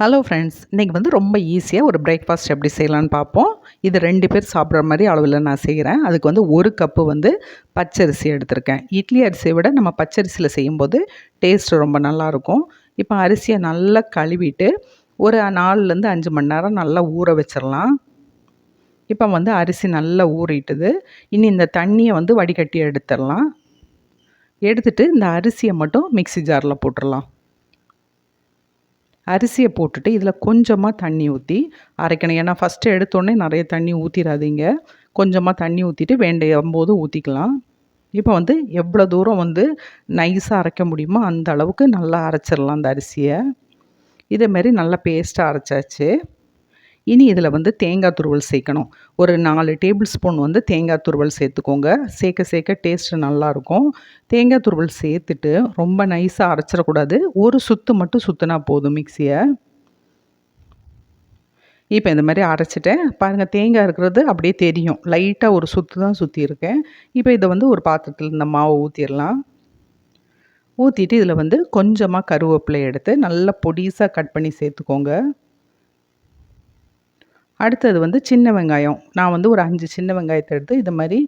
Hello friends இன்றைக்கி வந்து ரொம்ப ஈஸியாக ஒரு பிரேக்ஃபாஸ்ட் எப்படி செய்யலான்னு பார்ப்போம். இது ரெண்டு பேர் சாப்பிட்ற மாதிரி அளவில் நான் செய்கிறேன் அதுக்கு வந்து ஒரு கப்பு வந்து பச்சரிசி எடுத்திருக்கேன். இட்லி அரிசியை விட நம்ம பச்சரிசியில் செய்யும்போது டேஸ்ட் ரொம்ப நல்லாயிருக்கும் இப்போ அரிசியை நல்லா கழுவிட்டு ஒரு நாலுலேருந்து அஞ்சு மணி நேரம் நல்லா ஊற வச்சிடலாம். இப்போ வந்து அரிசி நல்லா ஊறிட்டுது. இனி இந்த தண்ணியை வந்து வடிகட்டி எடுத்துடலாம். எடுத்துட்டு இந்த அரிசியை மட்டும் மிக்சி ஜாரில் போட்டுடலாம். அரிசியை போட்டுட்டு இதில் கொஞ்சமாக தண்ணி ஊற்றி அரைக்கணும். ஏன்னா ஃபஸ்ட்டு எடுத்தோடனே நிறைய தண்ணி ஊற்றிடாதீங்க கொஞ்சமாக தண்ணி ஊற்றிட்டு வேண்டிய போது ஊற்றிக்கலாம் இப்போ வந்து எவ்வளோ தூரம் வந்து நைஸாக அரைக்க முடியுமோ அந்த அளவுக்கு நல்லா அரைச்சிடலாம் அந்த அரிசியை. இதேமாரி நல்லா பேஸ்ட்டாக அரைச்சாச்சு. இனி இதில் வந்து தேங்காய் துருவல் சேர்க்கணும். ஒரு நாலு டேபிள் ஸ்பூன் வந்து தேங்காய் துருவல் சேர்த்துக்கோங்க. சேர்க்க சேர்க்க டேஸ்ட்டு நல்லாயிருக்கும் தேங்காய் துருவல் சேர்த்துட்டு ரொம்ப நைஸாக அரைச்சிடக்கூடாது. ஒரு சுற்று மட்டும் சுற்றுனா போதும் மிக்சியை இப்போ இந்த மாதிரி அரைச்சிட்டேன். பாருங்கள் தேங்காய் இருக்கிறது அப்படியே தெரியும். லைட்டாக ஒரு சுற்று தான் சுற்றியிருக்கேன் இப்போ இதை வந்து ஒரு பாத்திரத்தில் இந்த மாவை ஊற்றிடலாம் ஊற்றிட்டு இதில் வந்து கொஞ்சமாக கருவேப்பிலை எடுத்து நல்லா பொடிசாக கட் பண்ணி சேர்த்துக்கோங்க. அடுத்தது வந்து சின்ன வெங்காயம். நான் வந்து ஒரு அஞ்சு சின்ன வெங்காயத்தை எடுத்து இது மாதிரி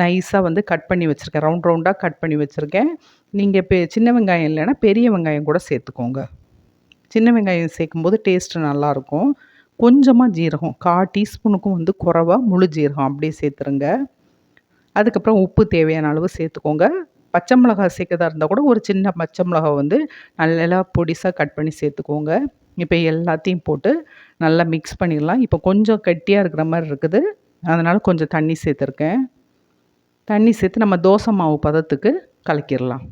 நைஸாக வந்து கட் பண்ணி வச்சுருக்கேன். ரவுண்ட் ரவுண்டாக கட் பண்ணி வச்சுருக்கேன். நீங்கள் இப்போ சின்ன வெங்காயம் இல்லைன்னா பெரிய வெங்காயம் கூட சேர்த்துக்கோங்க. சின்ன வெங்காயம் சேர்க்கும்போது டேஸ்ட்டு நல்லாயிருக்கும் கொஞ்சமாக ஜீரகம் கா டீஸ்பூனுக்கும் வந்து குறவாக முழு ஜீரகம் அப்படியே சேர்த்துருங்க. அதுக்கப்புறம் உப்பு தேவையான அளவு சேர்த்துக்கோங்க. பச்சை மிளகா சேர்க்கறதா இருந்தால் கூட ஒரு சின்ன பச்சை மிளகா வந்து நல்லா பொடிசாக கட் பண்ணி சேர்த்துக்கோங்க. இப்போ எல்லாத்தையும் போட்டு நல்லா மிக்ஸ் பண்ணிடலாம். இப்போ கொஞ்சம் கட்டியாக இருக்கிற மாதிரி இருக்குது. அதனால் கொஞ்சம் தண்ணி சேர்த்துருக்கேன். தண்ணி சேர்த்து நம்ம தோசை மாவு பதத்துக்கு கலக்கிடலாம்.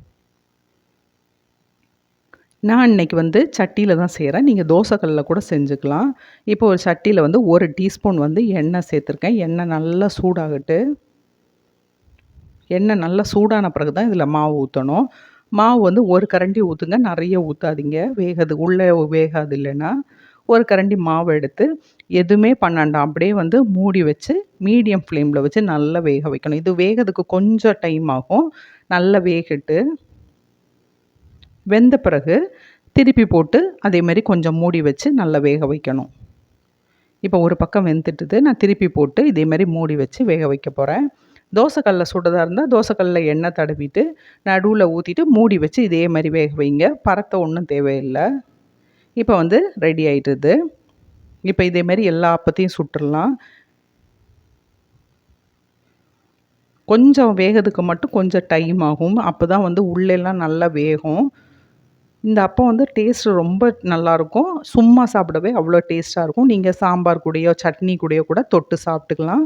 நான் இன்றைக்கி வந்து சட்டியில் தான் செய்கிறேன் நீங்கள் தோசைக்கல்லில் கூட செஞ்சுக்கலாம். இப்போ ஒரு சட்டியில் வந்து ஒரு டீஸ்பூன் வந்து எண்ணெய் சேர்த்துருக்கேன். எண்ணெய் நல்லா சூடாகட்டு. எண்ணெய் நல்லா சூடான பிறகு தான் இதில் மாவு ஊற்றணும் மாவு வந்து ஒரு கரண்டி ஊற்றுங்க நிறைய ஊற்றாதீங்க வேகாது. உள்ளே வேகாது இல்லைன்னா ஒரு கரண்டி மாவு எடுத்து எதுவுமே பண்ணாண்டாம் அப்படியே வந்து மூடி வச்சு மீடியம் ஃப்ளேமில் வச்சு நல்லா வேக வைக்கணும். இது வேகிறதுக்கு கொஞ்சம் டைம் ஆகும். நல்லா வேகிட்டு. வெந்த பிறகு திருப்பி போட்டு அதே மாதிரி கொஞ்சம் மூடி வச்சு நல்லா வேக வைக்கணும். இப்போ ஒரு பக்கம் வெந்துட்டுது. நான் திருப்பி போட்டு இதே மாதிரி மூடி வச்சு வேக வைக்க போகிறேன் தோசைக்கல்ல சுடுறதா இருந்தால் தோசைக்கல்லில் எண்ணெய் தடவிட்டு நடுவில் ஊற்றிட்டு மூடி வச்சு இதே மாதிரி வேக வைங்க. பரத்த ஒன்றும் தேவையில்லை. இப்போ வந்து ரெடி ஆகிட்டுது இப்போ இதேமாரி எல்லா அப்பத்தையும் சுட்டுடலாம் கொஞ்சம் வேகிறதுக்கு மட்டும் கொஞ்சம் டைம் ஆகும். அப்போ தான் வந்து உள்ளெல்லாம் நல்லா வேகும். இந்த அப்பம் வந்து டேஸ்ட் ரொம்ப நல்லாயிருக்கும் சும்மா சாப்பிடவே அவ்வளோ டேஸ்ட்டாக இருக்கும். நீங்கள் சாம்பார் கூடயோ சட்னி கூடயோ கூட தொட்டு சாப்பிட்டுக்கலாம்.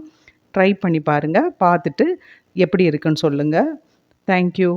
ட்ரை பண்ணி பாருங்கள் பார்த்துட்டு எப்படி இருக்குன்னு சொல்லுங்கள் தேங்க்யூ